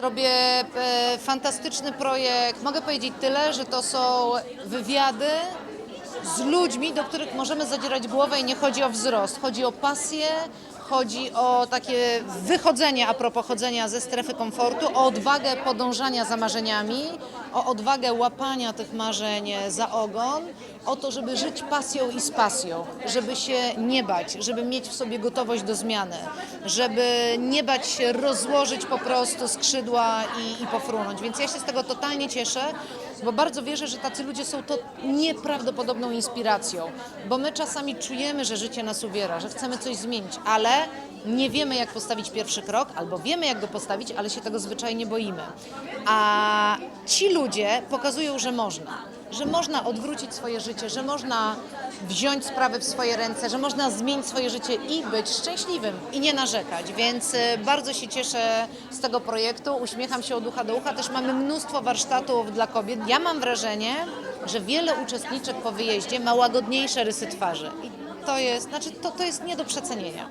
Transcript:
Robię e, fantastyczny projekt. Mogę powiedzieć tyle, że to są wywiady z ludźmi, do których możemy zadzierać głowę i nie chodzi o wzrost. Chodzi o pasję, chodzi o takie wychodzenie a propos chodzenia ze strefy komfortu, o odwagę podążania za marzeniami, o odwagę łapania tych marzeń za ogon, o to, żeby żyć pasją i z pasją, żeby się nie bać, żeby mieć w sobie gotowość do zmiany, żeby nie bać się rozłożyć po prostu skrzydła i, i pofrunąć. Więc ja się z tego totalnie cieszę, bo bardzo wierzę, że tacy ludzie są to nieprawdopodobną inspiracją, bo my czasami czujemy, że życie nas uwiera, że chcemy coś zmienić, ale nie wiemy, jak postawić pierwszy krok, albo wiemy, jak go postawić, ale się tego zwyczajnie boimy. A ci ludzie pokazują, że można. Że można odwrócić swoje życie, że można wziąć sprawy w swoje ręce, że można zmienić swoje życie i być szczęśliwym i nie narzekać. Więc e, bardzo się cieszę z tego projektu, uśmiecham się od ucha do ucha. Też mamy mnóstwo warsztatów dla kobiet. Ja mam wrażenie, że wiele uczestniczek po wyjeździe ma łagodniejsze rysy twarzy. I to jest, znaczy, to, to jest nie do przecenienia.